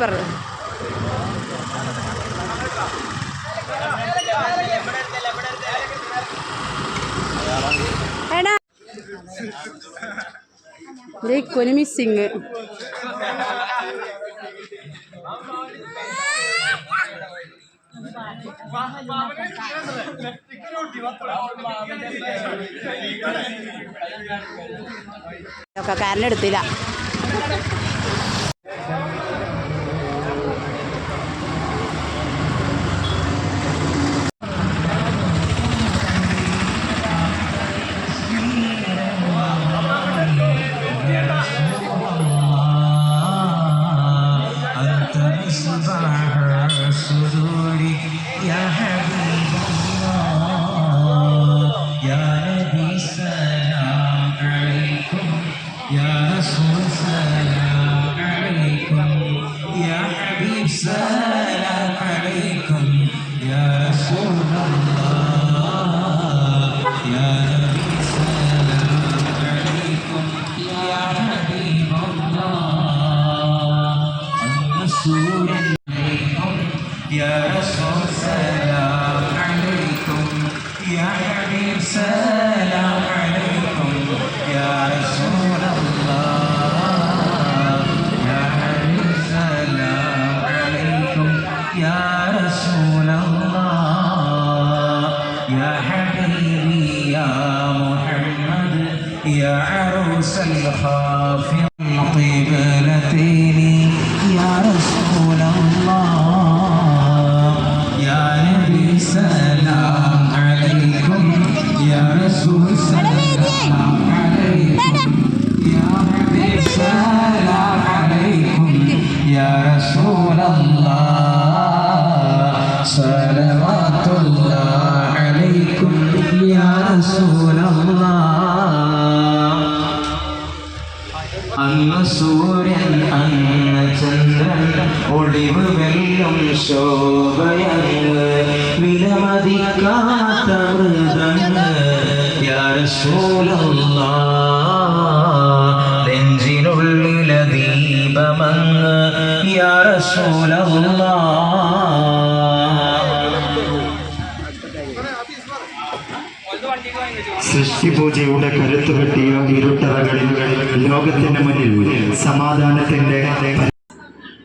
Super എടാ. കൊനിമി സിംഗ്. ഒക്കെ കാരണം عروس الخافر القبلتين يا رسول الله يا نبي سلام عليكم يا رسول سلام عليكم يا سلام عليكم يا رسول الله صلوات الله عليكم يا رسول الله വിലമതിക്കാത്ത മൃതങ്ങ് യാരസൂലല്ലാ നെഞ്ചിനുള്ളിലെ ദീപമങ്ങ് യാരസൂലല്ലാ സൃഷ്ടിപൂജയുടെ കരുത്തുകെട്ടിയ ഇരുട്ടറകളിൽ ലോകത്തിന്റെ മുന്നിൽ സമാധാനത്തിന്റെ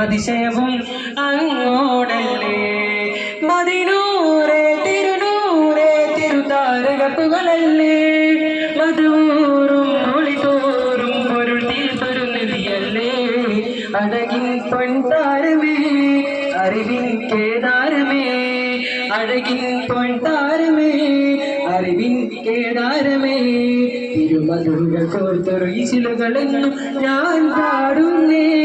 അതിശയവും അങ്ങോടല്ലേ? മതിനൂറെ തിരുനൂറെ തിരുതാരക തിരുതാരകപ്പുകളല്ലേ? മധൂറും ഒളിതോറും പൊരുൾ തീർത്തൊരു അടകിൻ അഴകിൻ അറിവിൻ കേദാരമേ അഴകിൻ പൊൻതാരമേ അറിവിൻ കേദാരമേ. തിരുമധുകൾ കോർത്തൊരു ഇശിലുകളെന്നും ഞാൻ പാടുന്നേ.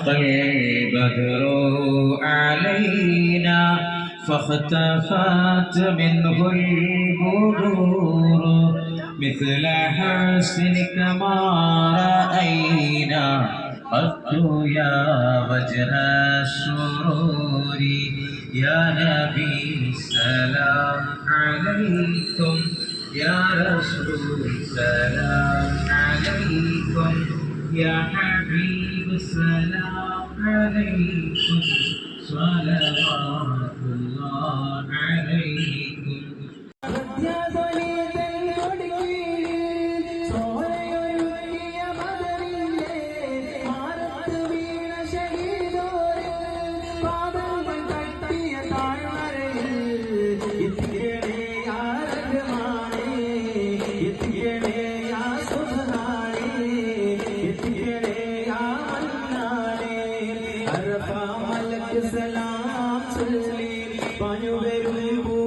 أشرق البدر علينا. فاختفت منه البدور مثل حسنك ما رأينا. قط يا وجه السرور. يا نبي السلام عليكم. يا رسول سلام عليكم. يا حبيب السلام عليكم صلوات الله عليكم സലാം ചൊല്ലി പാഞ്ഞു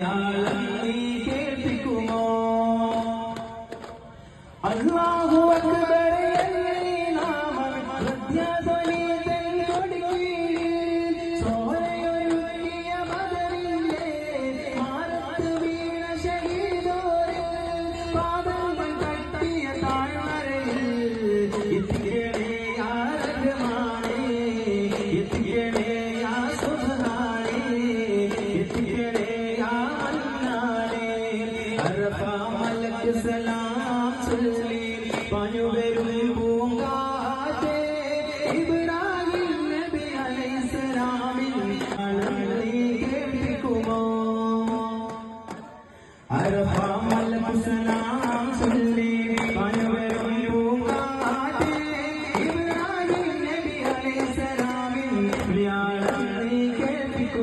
നീ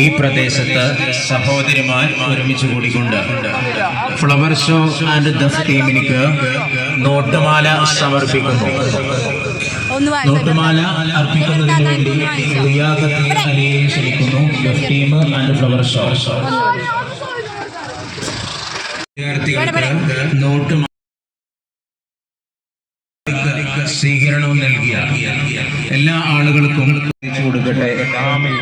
ഈ പ്രദേശത്ത് സഹോദരിമാർ ഒരുമിച്ച് കൂടിക്കൊണ്ട്. ഫ്ലവർ ഷോ ആൻഡ് ദഫ് ടീമിനിക്ക് നോട്ടുമാല സമർപ്പിക്കുന്നു. നോട്ടമാല അർപ്പിക്കുന്നതിന് വേണ്ടി റിയാദത്ത് ക്ഷണിക്കുന്നു. ടീം ആൻഡ് ഫ്ലവർ ഷോ വിദ്യാർത്ഥികൾക്ക് നോട്ടുമാല സ്വീകരണവും നൽകിയ എല്ലാ ആളുകൾക്കും കൊടുക്കട്ടെ. ആമീൻ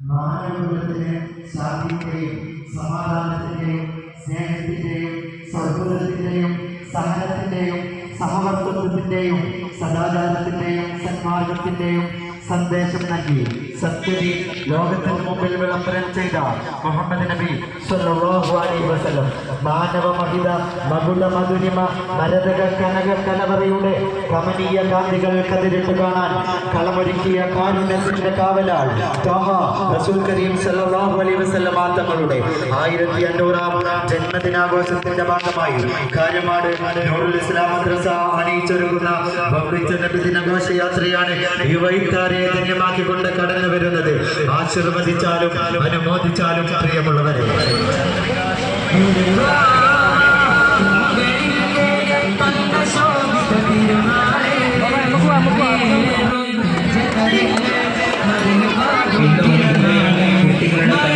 മാനവകുലത്തിന് ശാന്തിയുടെയും സമാധാനത്തിന്റെയും സ്നേഹത്തിന്റെയും സൗഹൃദത്തിന്റെയും സഹനത്തിന്റെയും സഹവർത്തത്വത്തിന്റെയും സദാചാരത്തിന്റെയും സന്മാർഗത്തിന്റെയും സന്ദേശം നൽകി. സത്യതി ലോകത്തിന് മുമ്പിൽ വിളംബരം ചെയ്ത മുഹമ്മദ് നബി സല്ലല്ലാഹു അലൈഹി വസല്ലം മാനവ മഹിത മകുല മധുരിമ മരതക കനക കലവറയുടെ കമനീയ കാന്തികൾ കതിരിട്ട് കാണാൻ കളമൊരുക്കിയ കാരുണ്യത്തിന്റെ കാവലാൾ ത്വാഹ റസൂൽ കരീം സല്ലല്ലാഹു അലൈഹി വസല്ലം തങ്ങളുടെ ആയിരത്തി അഞ്ഞൂറാം ജന്മദിനാഘോഷത്തിന്റെ ഭാഗമായി കാര്യമാട് നൂറുൽ ഇസ്ലാം മദ്രസ അണിയിച്ചൊരുക്കുന്ന ഭവ്രിച്ച നബിദിനാഘോഷയാത്രയാണ് ഈ വഴിക്കാരെ ധന്യമാക്കിക്കൊണ്ട് കടന്നു വരുന്നത് ആശീർവദിച്ചാലും അനുമോദിച്ചാലും പ്രിയമുള്ളവരെ കുട്ടികളുടെ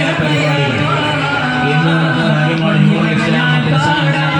ഇന്ന് കാര്യമാണ് നൂറുൽ ഇസ്ലാം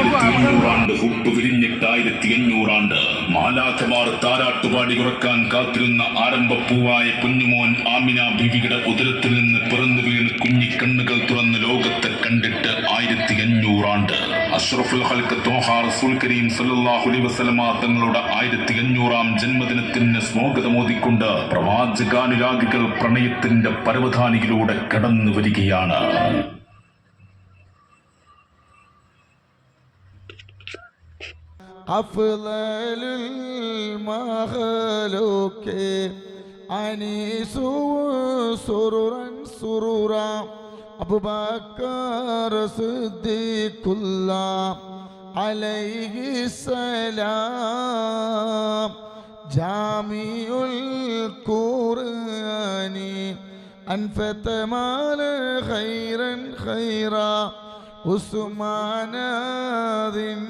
ആയിരത്തി അഞ്ഞൂറാണ്ട് ഹുപ്പ് വിരിഞ്ഞിട്ട് ആയിരത്തി അഞ്ഞൂറാണ്ട് മാലാഖമാർ താരാട്ടുപാടി ഉറക്കാൻ കാത്തിരുന്ന ആരംഭപ്പൂവായ കുഞ്ഞുമോൻ ആമിന ബീവിയുടെ ഉദരത്തിൽ നിന്ന് പിറന്നു വീണ് കുഞ്ഞിക്കണ്ണുകൾ തുറന്ന് ലോകത്തെ കണ്ടിട്ട് ആയിരത്തി അഞ്ഞൂറാണ്ട് അഷ്റഫുൽ ഹൽക്ക് തോഹ റസൂൽ കരീം സല്ലാഹുലി അലൈഹി വസല്ലമ തങ്ങളുടെ ആയിരത്തി അഞ്ഞൂറാം ജന്മദിനത്തിന് സ്വാഗതമോദിക്കൊണ്ട് പ്രവാചകാനുരാഗികൾ പ്രണയത്തിന്റെ പരവധാനിയിലൂടെ കടന്നു വരികയാണ് أفضل المخلوق أنيس سرورا سرورا. أبو بكر صديق الله. عليه السلام. جامع القرآن. أنفت مال خيرا خيرا.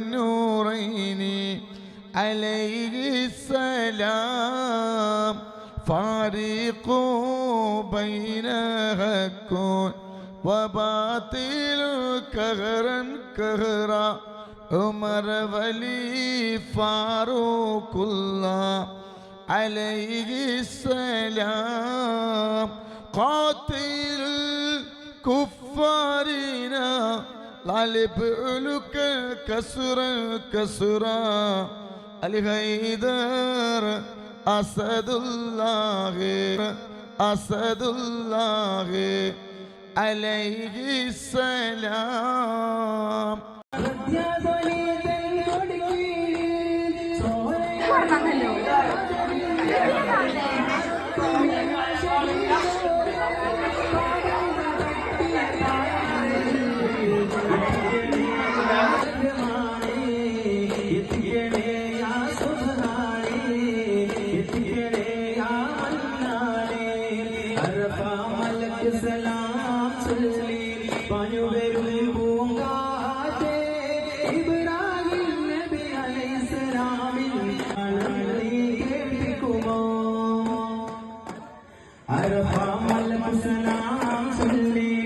ഉസ്മാനൂറൈനി അലൈസലാം ഫാരിഖു ബൈനഹക്കൂൻ വബാത്തിൽ കഹറൻ കഹറ ഉമർ വലി ഫാറൂഖുല്ല അലൈഹിസ്സലാം ഖാതിൽ കുഫാരിന فاروق الله عليه السلام قاتل الكفارين غالب لك كسرا كسرا الهيدر أسد الله أسد الله عليه السلام അരഫ മലക്കുസലാം ചൊല്ലി പാഞ്ഞു